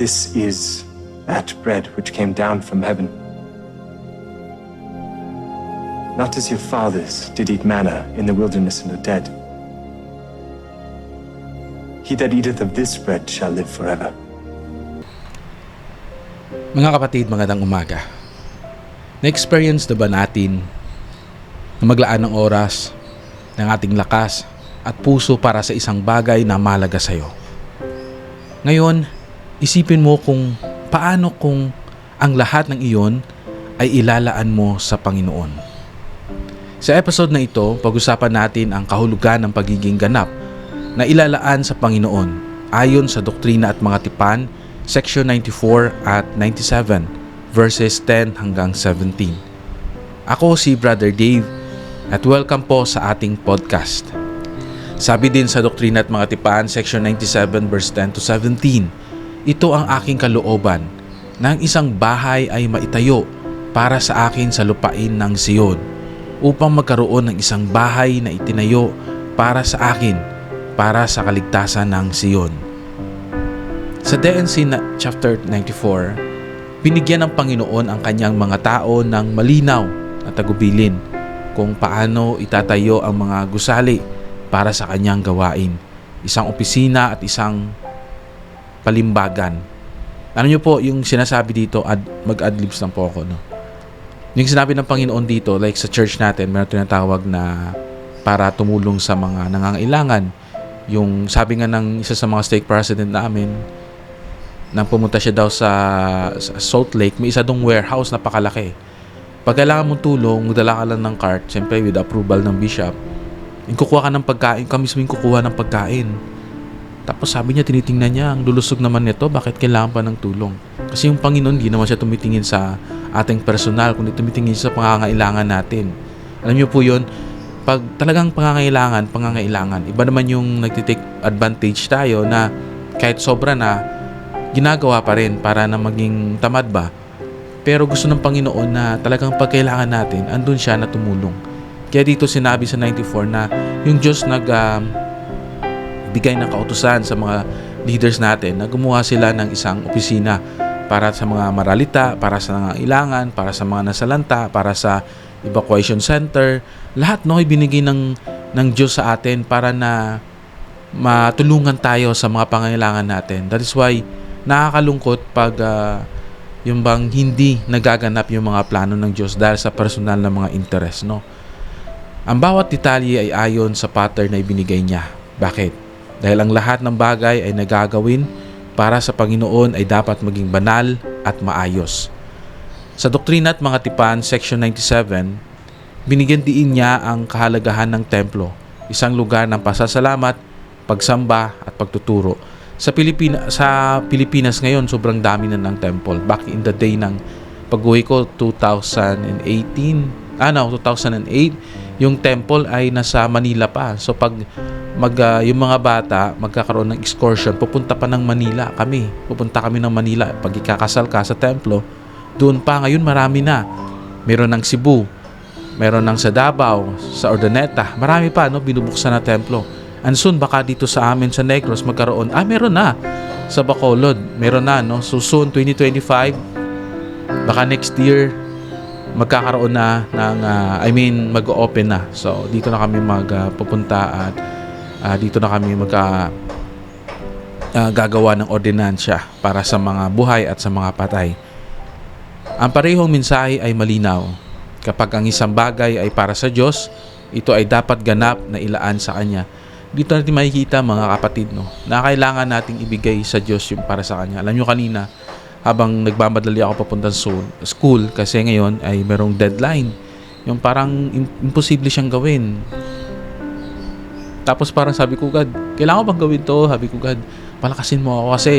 This is that bread which came down from heaven. Not as your fathers did eat manna in the wilderness and are dead. He that eateth of this bread shall live forever. Mga kapatid, magandang umaga. Na-experience na ba natin na maglaan ng oras, ng ating lakas at puso para sa isang bagay na mahalaga sa'yo? Ngayon, isipin mo kung paano kung ang lahat ng iyon ay ilalaan mo sa Panginoon. Sa episode na ito, pag-usapan natin ang kahulugan ng pagiging ganap na ilalaan sa Panginoon ayon sa doktrina at mga tipan, section 94 at 97, verses 10 hanggang 17. Ako si Brother Dave at welcome po sa ating podcast. Sabi din sa Doktrina at Mga Tipan, section 97 verse 10 to 17, Ito ang aking kalooban, na ang isang bahay ay maitayo para sa akin sa lupain ng Siyon, upang magkaroon ng isang bahay na itinayo para sa akin, para sa kaligtasan ng Siyon. Sa DNC na chapter 94, binigyan ng Panginoon ang kanyang mga tao ng malinaw na tagubilin kung paano itatayo ang mga gusali para sa kanyang gawain. Isang opisina at isang palimbagan. Ano nyo po yung sinasabi dito, ad, mag-adlibs lang po ako. No? Yung sinabi ng Panginoon dito, like sa church natin, meron tinatawag na para tumulong sa mga nangangailangan. Yung sabi nga ng isa sa mga stake president namin, nang pumunta siya daw sa, sa Salt Lake, may isa dong warehouse na pakalaki. Pag kailangan mong tulong, magdala ka lang ng cart, siyempre with approval ng bishop, yung kukuha ka ng pagkain, kami mismo yung kukuha ng pagkain. Tapos sabi niya, tinitingnan niya, ang lulusog naman nito, bakit kailangan pa ng tulong? Kasi yung Panginoon, hindi naman siya tumitingin sa ating personal, kundi tumitingin sa pangangailangan natin. Alam niyo po yun, pag talagang pangangailangan, pangangailangan, iba naman yung nagtitake advantage tayo na kahit sobra na, ginagawa pa rin para na maging tamad ba. Pero gusto ng Panginoon na talagang pagkailangan natin, andun siya na tumulong. Kaya dito sinabi sa 94 na yung Diyos nag um, bigay ng kautusan sa mga leaders natin na gumawa sila ng isang opisina para sa mga maralita, para sa mga ilangan, para sa mga nasalanta, para sa evacuation center. Lahat no ibinigay ng ng Diyos sa atin para na matulungan tayo sa mga pangangailangan natin. That is why nakakalungkot pag uh, yung bang hindi nagaganap yung mga plano ng Diyos dahil sa personal na mga interes, no? Ang bawat detalye ay ayon sa pattern na ibinigay niya. Bakit? Dahil ang lahat ng bagay ay nagagawin para sa Panginoon ay dapat maging banal at maayos. Sa Doktrina at Mga Tipan, Section 97, binigyan diin niya ang kahalagahan ng templo, isang lugar ng pasasalamat, pagsamba at pagtuturo. Sa Pilipina sa Pilipinas ngayon, sobrang dami na ng temple. Back in the day ng pag-uwi ko 2018, ano, 2008, yung temple ay nasa Manila pa. So pag mag uh, yung mga bata magkakaroon ng excursion, pupunta pa ng Manila kami. Pupunta kami ng Manila pag ikakasal ka sa templo. Doon pa ngayon marami na. Meron ng Cebu, meron ng sa Davao, sa Ordaneta, marami pa no binubuksan na templo. And soon baka dito sa amin sa Negros magkaroon, ah meron na sa Bacolod, meron na no. So soon 2025 baka next year magkakaroon na ng uh, I mean mag-open na. So dito na kami magpupunta uh, at uh, dito na kami magka uh, gagawa ng ordinansya para sa mga buhay at sa mga patay. Ang parehong mensahe ay malinaw. Kapag ang isang bagay ay para sa Diyos, ito ay dapat ganap na ilaan sa Kanya. Dito natin makikita mga kapatid no, na kailangan nating ibigay sa Diyos yung para sa Kanya. Alam nyo kanina, habang nagmamadali ako papunta sa school kasi ngayon ay merong deadline. Yung parang imposible siyang gawin. Tapos parang sabi ko, God, kailangan ko bang gawin to? Sabi ko, God, palakasin mo ako kasi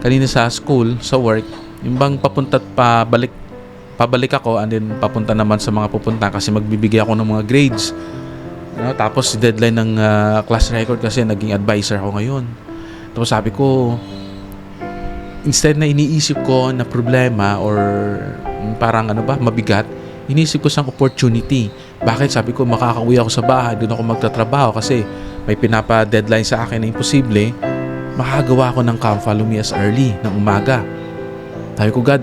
kanina sa school, sa work, yung bang papunta at pabalik pabalik ako and then papunta naman sa mga pupunta kasi magbibigay ako ng mga grades. No, tapos deadline ng uh, class record kasi naging advisor ako ngayon. Tapos sabi ko, instead na iniisip ko na problema or parang ano ba, mabigat, iniisip ko sang opportunity. Bakit? Sabi ko, makakauwi ako sa bahay, doon ako magtatrabaho kasi may pinapa-deadline sa akin na imposible. makagawa ako ng Come Follow Me as early ng umaga. Sabi ko, God,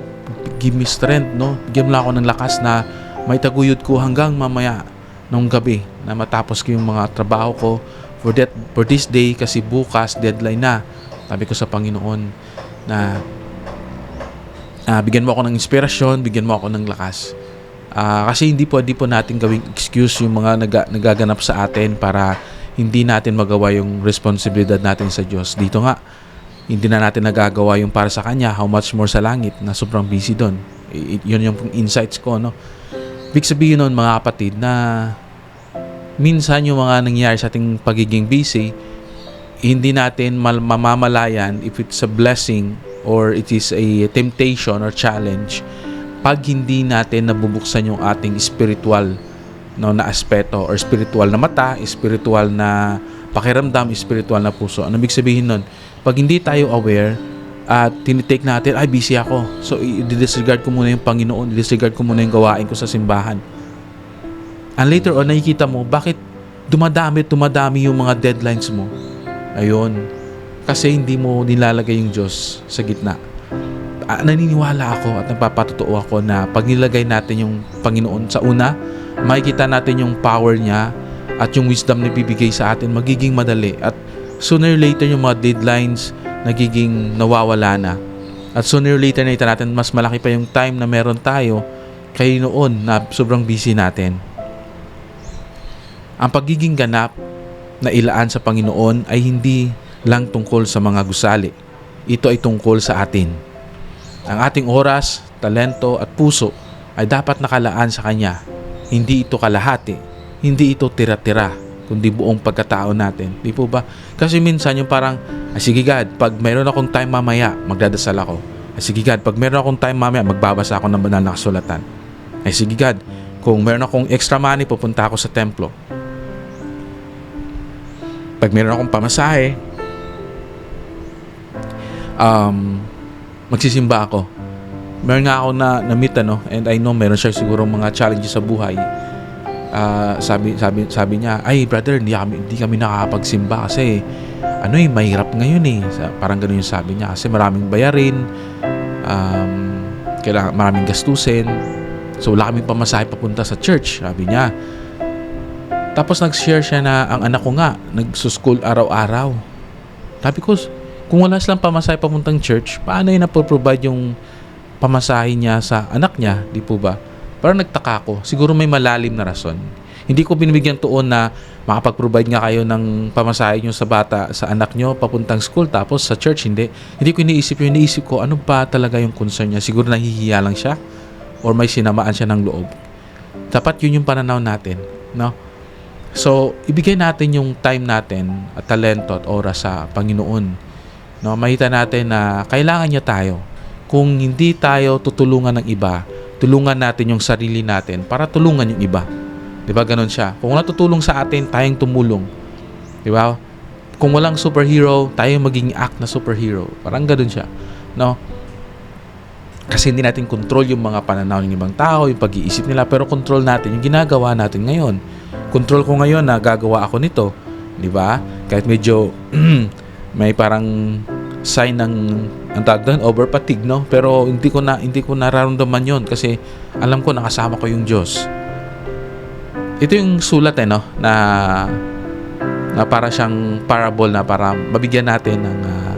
give me strength, no? Mo lang ako ng lakas na may taguyod ko hanggang mamaya nung gabi na matapos ko yung mga trabaho ko for that for this day kasi bukas deadline na. Sabi ko sa Panginoon na ah, bigyan mo ako ng inspirasyon, bigyan mo ako ng lakas. Ah, kasi hindi po, po natin gawing excuse yung mga naga, nagaganap sa atin para hindi natin magawa yung responsibilidad natin sa Diyos. Dito nga, hindi na natin nagagawa yung para sa Kanya, how much more sa langit na sobrang busy doon. Yun yung insights ko, no? Big sabihin nun, mga kapatid, na minsan yung mga nangyayari sa ating pagiging busy, hindi natin mal- mamamalayan if it's a blessing or it is a temptation or challenge pag hindi natin nabubuksan yung ating spiritual no, na aspeto or spiritual na mata, spiritual na pakiramdam, spiritual na puso. Ano ibig sabihin nun? Pag hindi tayo aware at tinitake natin, ay busy ako. So, i-disregard ko muna yung Panginoon, i-disregard ko muna yung gawain ko sa simbahan. And later on, nakikita mo, bakit dumadami, dumadami yung mga deadlines mo? Ayun. Kasi hindi mo nilalagay yung Diyos sa gitna ah, naniniwala ako at nagpapatotoo ako na pag nilagay natin yung Panginoon sa una, makikita natin yung power niya at yung wisdom na bibigay sa atin, magiging madali. At sooner or later yung mga deadlines nagiging nawawala na. At sooner or later nakita natin mas malaki pa yung time na meron tayo kay noon na sobrang busy natin. Ang pagiging ganap na ilaan sa Panginoon ay hindi lang tungkol sa mga gusali. Ito ay tungkol sa atin. Ang ating oras, talento at puso ay dapat nakalaan sa Kanya. Hindi ito kalahati, hindi ito tira-tira, kundi buong pagkatao natin. Di po ba? Kasi minsan yung parang, ah, sige God, pag mayroon akong time mamaya, magdadasal ako. Ay sige God, pag mayroon akong time mamaya, magbabasa ako ng banal na kasulatan. Ay sige God, kung mayroon akong extra money, pupunta ako sa templo. Pag mayroon akong pamasahe, um, magsisimba ako. Meron nga ako na na-meet ano, and I know meron siya siguro mga challenges sa buhay. Ah, sabi sabi sabi niya, "Ay, brother, hindi kami hindi kami nakakapagsimba kasi ano eh, mahirap ngayon eh." Parang ganoon yung sabi niya kasi maraming bayarin, um, kailangan maraming gastusin. So wala kaming pamasahe papunta sa church, sabi niya. Tapos nag-share siya na ang anak ko nga nagsuschool araw-araw. Sabi ko, kung wala silang pamasahe papuntang church, paano yun napoprovide yung pamasahe niya sa anak niya, di po ba? Parang nagtaka ko. Siguro may malalim na rason. Hindi ko binibigyan tuon na makapag-provide nga kayo ng pamasahe nyo sa bata, sa anak nyo, papuntang school, tapos sa church, hindi. Hindi ko iniisip yun. Iniisip ko, ano ba talaga yung concern niya? Siguro nahihiya lang siya? Or may sinamaan siya ng loob? Dapat yun yung pananaw natin, no? So, ibigay natin yung time natin at talento at oras sa Panginoon. No makita natin na kailangan niya tayo. Kung hindi tayo tutulungan ng iba tulungan natin yung sarili natin para tulungan yung iba. Di ba ganon siya? Kung natutulong sa atin tayong tumulong. Di ba? Kung walang superhero tayo maging act na superhero. Parang ganon siya. No? Kasi hindi natin control yung mga pananaw ng ibang tao, yung pag-iisip nila, pero control natin yung ginagawa natin ngayon. Control ko ngayon na gagawa ako nito, di ba? Kahit medyo may parang sign ng ang tawag doon, over fatigue, no? Pero hindi ko na hindi ko nararamdaman 'yon kasi alam ko nakasama ko yung Diyos. Ito yung sulat eh, no? Na na para siyang parable na para mabigyan natin ng ah,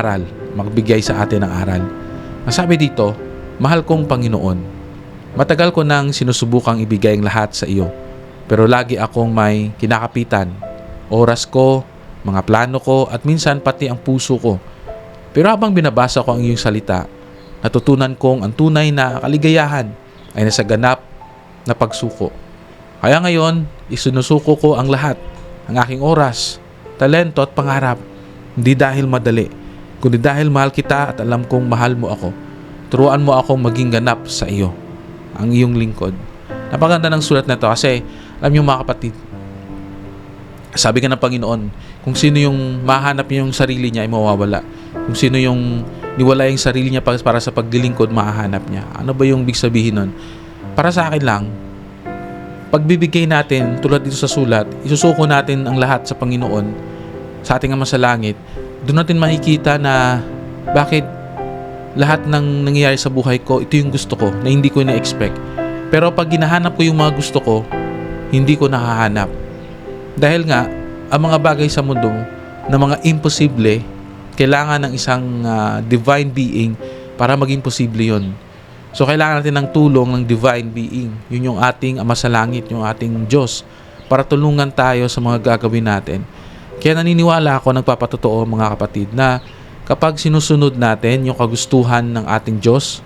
aral, magbigay sa atin ng aral. Ang sabi dito, mahal kong Panginoon, matagal ko nang sinusubukang ibigay ang lahat sa iyo, pero lagi akong may kinakapitan. Oras ko, mga plano ko, at minsan pati ang puso ko. Pero habang binabasa ko ang iyong salita, natutunan kong ang tunay na kaligayahan ay nasa ganap na pagsuko. Kaya ngayon, isinusuko ko ang lahat, ang aking oras, talento at pangarap, hindi dahil madali, kundi dahil mahal kita at alam kong mahal mo ako. Turuan mo akong maging ganap sa iyo, ang iyong lingkod. Napaganda ng sulat na to kasi, alam niyo mga kapatid, sabi ka ng Panginoon, kung sino yung mahanap niya yung sarili niya ay mawawala. Kung sino yung niwala yung sarili niya para, sa paglilingkod, mahahanap niya. Ano ba yung big sabihin nun? Para sa akin lang, pagbibigay natin, tulad dito sa sulat, isusuko natin ang lahat sa Panginoon, sa ating Ama sa Langit, doon natin makikita na bakit lahat ng nangyayari sa buhay ko, ito yung gusto ko na hindi ko na-expect. Pero pag ginahanap ko yung mga gusto ko, hindi ko nakahanap. Dahil nga, ang mga bagay sa mundo na mga imposible, kailangan ng isang ah, divine being para maging posible yon. So kailangan natin ng tulong ng divine being. Yun yung ating ama sa langit, yung ating Diyos para tulungan tayo sa mga gagawin natin. Kaya naniniwala ako, nagpapatotoo mga kapatid, na kapag sinusunod natin yung kagustuhan ng ating Diyos,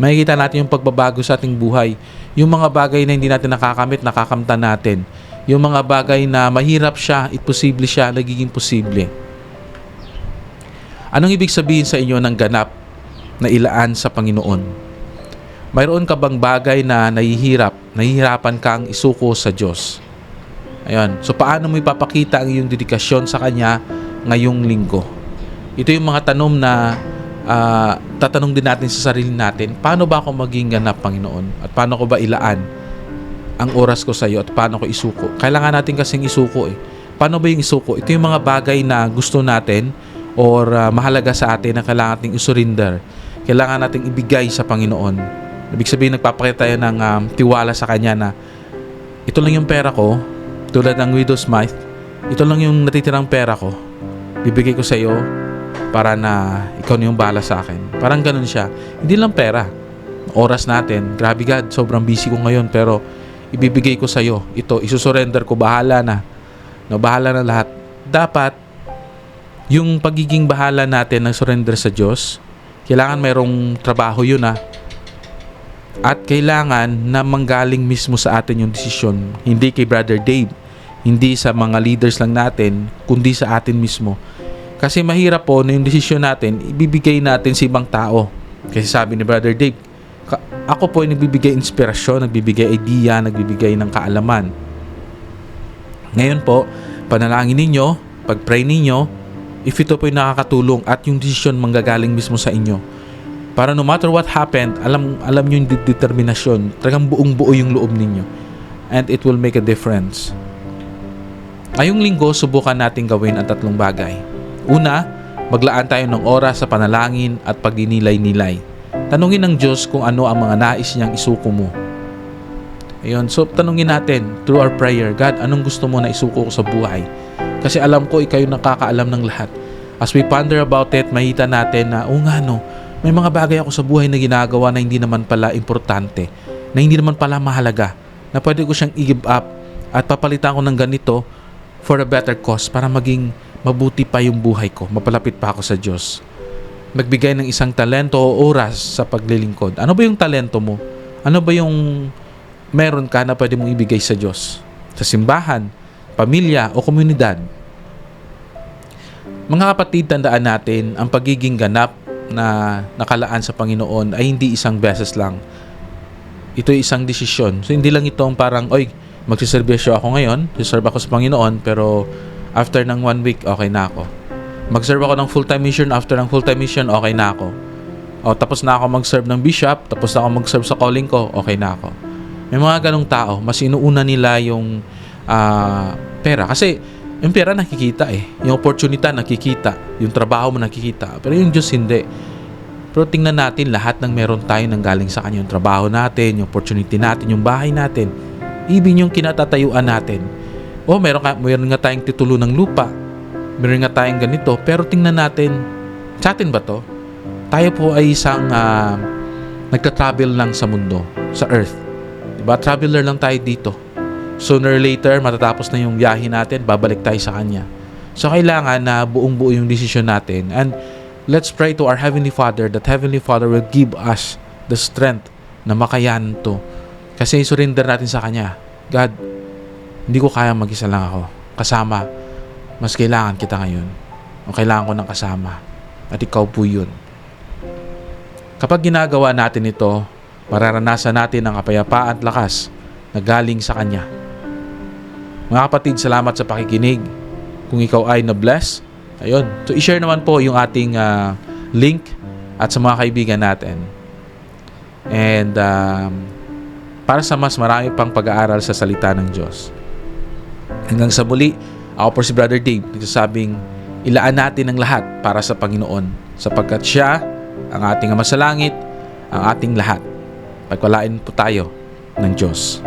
makikita natin yung pagbabago sa ating buhay. Yung mga bagay na hindi natin nakakamit, nakakamtan natin. Yung mga bagay na mahirap siya, imposible siya, nagiging posible. Anong ibig sabihin sa inyo ng ganap na ilaan sa Panginoon? Mayroon ka bang bagay na nahihirap, nahihirapan kang isuko sa Diyos? Ayun. So paano mo ipapakita ang iyong dedikasyon sa Kanya ngayong linggo? Ito yung mga tanong na ah, tatanong din natin sa sarili natin. Paano ba ako maging ganap, Panginoon? At paano ko ba ilaan ang oras ko sa iyo at paano ko isuko? Kailangan natin kasing isuko eh. Paano ba yung isuko? Ito yung mga bagay na gusto natin or ah, mahalaga sa atin na kailangan nating isurrender. Kailangan nating ibigay sa Panginoon. Ibig sabihin, nagpapakita tayo ng um, tiwala sa Kanya na ito lang yung pera ko, tulad ng widow's mite, ito lang yung natitirang pera ko. Bibigay ko sa iyo para na ikaw na yung bahala sa akin. Parang ganun siya. Hindi lang pera. Oras natin. Grabe God, sobrang busy ko ngayon pero ibibigay ko sa iyo. Ito, isusurrender ko. Bahala na. No, bahala na lahat. Dapat, yung pagiging bahala natin ng surrender sa Diyos, kailangan mayroong trabaho yun ah. At kailangan na manggaling mismo sa atin yung desisyon. Hindi kay Brother Dave, hindi sa mga leaders lang natin, kundi sa atin mismo. Kasi mahirap po na yung desisyon natin, ibibigay natin sa ibang tao. Kasi sabi ni Brother Dave, "Ka- ako po ay nagbibigay inspirasyon, nagbibigay idea, nagbibigay ng kaalaman. Ngayon po, panalangin ninyo, pag-pray ninyo, if ito po ay nakakatulong at yung desisyon manggagaling mismo sa inyo. Para no matter what happened, alam alam niyo yung de- determinasyon, talagang buong buo yung loob ninyo. And it will make a difference. Ngayong linggo, subukan natin gawin ang tatlong bagay. Una, maglaan tayo ng oras sa panalangin at pagdinilay-nilay. Tanungin ng Diyos kung ano ang mga nais niyang isuko mo. Ayun, so tanungin natin through our prayer, God, anong gusto mo na isuko ko sa buhay? Kasi alam ko, ikaw yung nakakaalam ng lahat. As we ponder about it, mahita natin na, o nga no, may mga bagay ako sa buhay na ginagawa na hindi naman pala importante, na hindi naman pala mahalaga, na pwede ko siyang i-give up at papalitan ko ng ganito for a better cause para maging mabuti pa yung buhay ko, mapalapit pa ako sa Diyos. Magbigay ng isang talento o oras sa paglilingkod. Ano ba yung talento mo? Ano ba yung meron ka na pwede mong ibigay sa Diyos? Sa simbahan, pamilya o komunidad? Mga kapatid, tandaan natin, ang pagiging ganap na nakalaan sa Panginoon ay hindi isang beses lang. Ito ay isang desisyon. So, hindi lang itong parang, oy, magsiservisyo ako ngayon, siserve ako sa Panginoon, pero after ng one week, okay na ako. Mag-serve ako ng full-time mission, after ng full-time mission, okay na ako. O, tapos na ako mag-serve ng bishop, tapos na ako mag-serve sa calling ko, okay na ako. May mga ganong tao, mas inuuna nila yung ah, pera. Kasi, yung pera nakikita eh. Yung opportunity nakikita. Yung trabaho mo nakikita. Pero yung Diyos hindi. Pero tingnan natin lahat ng meron tayo nang galing sa Kanya. Yung trabaho natin, yung opportunity natin, yung bahay natin. Even yung kinatatayuan natin. O meron, ka, meron nga tayong titulo ng lupa. Meron nga tayong ganito. Pero tingnan natin, sa atin ba to? Tayo po ay isang ah, nagka-travel lang sa mundo, sa earth. Diba? Traveler lang tayo dito. Sooner or later, matatapos na yung biyahe natin, babalik tayo sa Kanya. So, kailangan na buong buo yung decision natin. And let's pray to our Heavenly Father that Heavenly Father will give us the strength na makayanan to. Kasi surrender natin sa Kanya. God, hindi ko kaya mag-isa lang ako. Kasama, mas kailangan kita ngayon. O kailangan ko ng kasama. At ikaw po yun. Kapag ginagawa natin ito, mararanasan natin ang kapayapaan at lakas na galing sa Kanya. Mga kapatid, salamat sa pakikinig. Kung ikaw ay na-bless, ayun. So, i-share naman po yung ating ah, link at sa mga kaibigan natin. And um, para sa mas marami pang pag-aaral sa salita ng Diyos. Hanggang sa muli, ako po si Brother Dave, nagsasabing, ilaan natin ang lahat para sa Panginoon sapagkat siya ang ating Ama sa Langit, ang ating lahat. Pagpalain po tayo ng Diyos.